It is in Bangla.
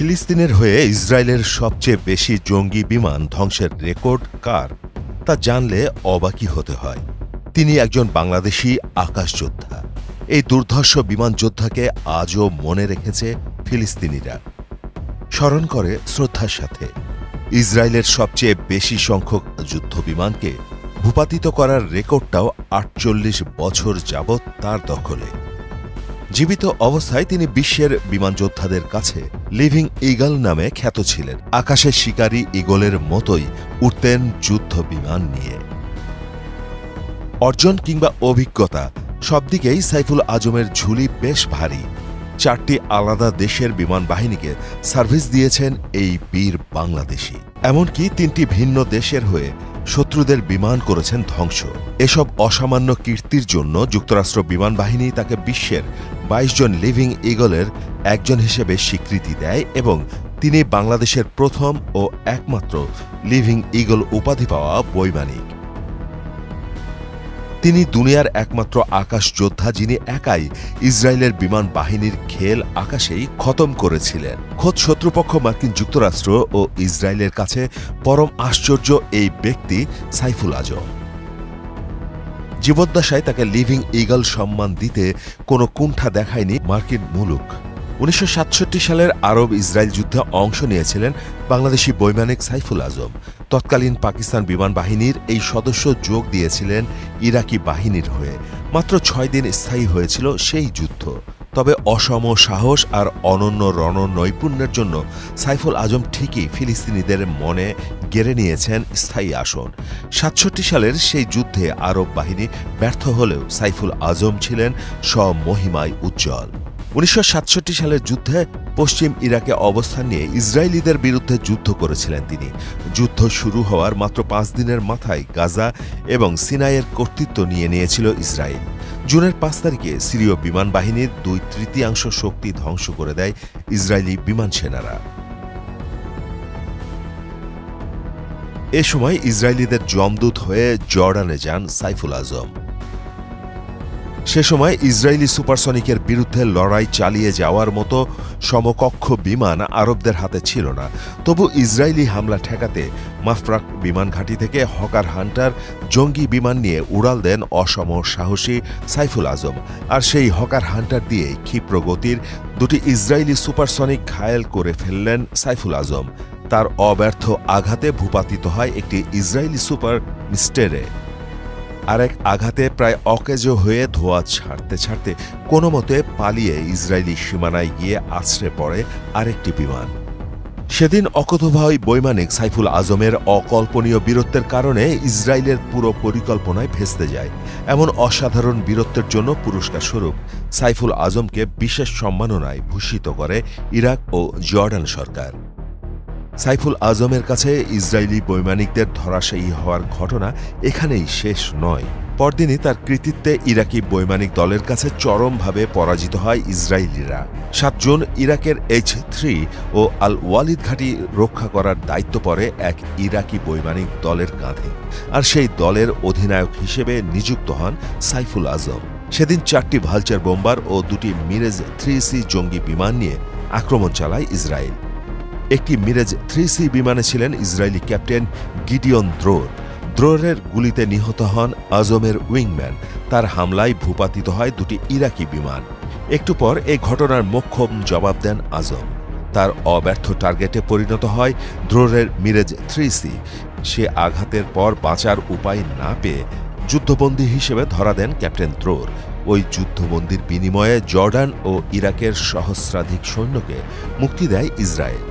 ফিলিস্তিনের হয়ে ইসরায়েলের সবচেয়ে বেশি জঙ্গি বিমান ধ্বংসের রেকর্ড কার, তা জানলে অবাকই হতে হয়। তিনি একজন বাংলাদেশি আকাশযোদ্ধা এই দুর্ধর্ষ বিমান যোদ্ধাকে আজও মনে রেখেছে ফিলিস্তিনিরা। স্মরণ করে শ্রদ্ধার সাথে, ইসরায়েলের সবচেয়ে বেশি সংখ্যক যুদ্ধ বিমানকে ভূপাতিত করার রেকর্ডটাও আটচল্লিশ বছর যাবৎ তার দখলে। জীবিত অবস্থায় তিনি বিশ্বের বিমান যোদ্ধাদের কাছে লিভিং ইগল নামে খ্যাত ছিলেন। আকাশের শিকারী ইগলের মতোই উঠতেন যুদ্ধ বিমান নিয়ে। অর্জন কিংবা অভিজ্ঞতা সবদিকেই সাইফুল আজমের ঝুলি বেশ ভারী। চারটি আলাদা দেশের বিমান বাহিনীকে সার্ভিস দিয়েছেন এই বীর বাংলাদেশি। এমনকি তিনটি ভিন্ন দেশের হয়ে শত্রুদের বিমান করেছেন ধ্বংস। এসব অসামান্য কীর্তির জন্য যুক্তরাষ্ট্র বিমান বাহিনী তাকে বিশ্বের ২২ জন লিভিং ইগলের একজন হিসেবে স্বীকৃতি দেয় এবং তিনি বাংলাদেশের প্রথম ও একমাত্র লিভিং ইগল উপাধি পাওয়া বৈমানিক। তিনি দুনিয়ার একমাত্র আকাশ যোদ্ধা যিনি একাই ইসরায়েলের বিমান বাহিনীর খেল আকাশেই খতম করেছিলেন। খোদ শত্রুপক্ষ মার্কিন যুক্তরাষ্ট্র ও ইসরায়েলের কাছে পরম আশ্চর্য এই ব্যক্তি সাইফুল আজম। জীবদ্দশায় তাকে লিভিং ইগল সম্মান দিতে কোনো কুণ্ঠা দেখায়নি মার্কিন মুলুক। উনিশশো সাতষট্টি সালের আরব ইসরায়েল যুদ্ধে অংশ নিয়েছিলেন বাংলাদেশি বৈমানিক সাইফুল আজম। তৎকালীন পাকিস্তান বিমান বাহিনীর এই সদস্য যোগ দিয়েছিলেন ইরাকি বাহিনীর হয়ে। মাত্র ছয় দিন স্থায়ী হয়েছিল সেই যুদ্ধ। তবে অসম সাহস আর অনন্য রণ নৈপুণ্যের জন্য সাইফুল আজম ঠিকই ফিলিস্তিনিদের মনে গেড়ে নিয়েছেন স্থায়ী আসন। সাতষট্টি সালের সেই যুদ্ধে আরব বাহিনী ব্যর্থ হলেও সাইফুল আজম ছিলেন স্বমহিমায় উজ্জ্বল। উনিশশো সাতষট্টি সালের যুদ্ধে পশ্চিম ইরাকে অবস্থান নিয়ে ইসরায়েলিদের বিরুদ্ধে যুদ্ধ করেছিলেন তিনি। যুদ্ধ শুরু হওয়ার মাত্র পাঁচ দিনের মাথায় গাজা এবং সিনাইয়ের কর্তৃত্ব নিয়ে নিয়েছিল ইসরায়েল। জুনের পাঁচ তারিখে সিরীয় বিমান বাহিনীর দুই তৃতীয়াংশ শক্তি ধ্বংস করে দেয় ইসরায়েলি বিমান সেনারা। এ সময় ইসরায়েলিদের জমদূত হয়ে জর্ডানে যান সাইফুল আজম। সে সময় ইসরায়েলি সুপারসনিকের বিরুদ্ধে লড়াই চালিয়ে যাওয়ার মতো সমকক্ষ বিমান আরবদের হাতে ছিল না। তবু ইসরায়েলি হামলা ঠেকাতে মাফরাক বিমান ঘাঁটি থেকে হকার হান্টার জঙ্গি বিমান নিয়ে উড়াল দেন অসম সাহসী সাইফুল আজম। আর সেই হকার হান্টার দিয়েই ক্ষিপ্র গতির দুটি ইসরায়েলি সুপারসনিক ঘায়েল করে ফেললেন সাইফুল আজম। তার অব্যর্থ আঘাতে ভূপাতিত হয় একটি ইসরায়েলি সুপার মিস্টেরে আরেক আঘাতে প্রায় অকেজ হয়ে ধোয়া ছাড়তে ছাড়তে কোনো মতে পালিয়ে ইসরায়েলি সীমানায় গিয়ে আছড়ে পড়ে আরেকটি বিমান। সেদিন অকথভাই বৈমানিক সাইফুল আজমের অকল্পনীয় বীরত্বের কারণে ইসরায়েলের পুরো পরিকল্পনায় ভেস্তে যায়। এমন অসাধারণ বীরত্বের জন্য পুরস্কার স্বরূপ সাইফুল আজমকে বিশেষ সম্মাননায় ভূষিত করে ইরাক ও জর্ডান সরকার। সাইফুল আজমের কাছে ইসরায়েলি বৈমানিকদের ধরাশায়ী হওয়ার ঘটনা এখানেই শেষ নয়। পরদিনই তার কৃতিত্বে ইরাকি বৈমানিক দলের কাছে চরমভাবে পরাজিত হয় ইসরায়েলিরা। সাত জুন ইরাকের এইচ থ্রি ও আল ওয়ালিদ ঘাঁটি রক্ষা করার দায়িত্ব পড়ে এক ইরাকি বৈমানিক দলের কাঁধে। আর সেই দলের অধিনায়ক হিসেবে নিযুক্ত হন সাইফুল আজম। সেদিন চারটি ভালচার বোম্বার ও দুটি মিরেজ থ্রি সি জঙ্গি বিমান নিয়ে আক্রমণ চালায় ইসরায়েল। একটি মিরেজ থ্রি সি বিমানে ছিলেন ইসরায়েলি ক্যাপ্টেন গিডিয়ন দ্রোর। দ্রোরের গুলিতে নিহত হন আজমের উইংম্যান। তার হামলায় ভূপাতিত হয় দুটি ইরাকি বিমান। একটু পর এই ঘটনার মোক্ষম জবাব দেন আজম। তার অব্যর্থ টার্গেটে পরিণত হয় দ্রোরের মিরেজ থ্রি সি। সে আঘাতের পর বাঁচার উপায় না পেয়ে যুদ্ধবন্দী হিসেবে ধরা দেন ক্যাপ্টেন দ্রোর। ওই যুদ্ধবন্দির বিনিময়ে জর্ডান ও ইরাকের সহস্রাধিক সৈন্যকে মুক্তি দেয় ইসরায়েল।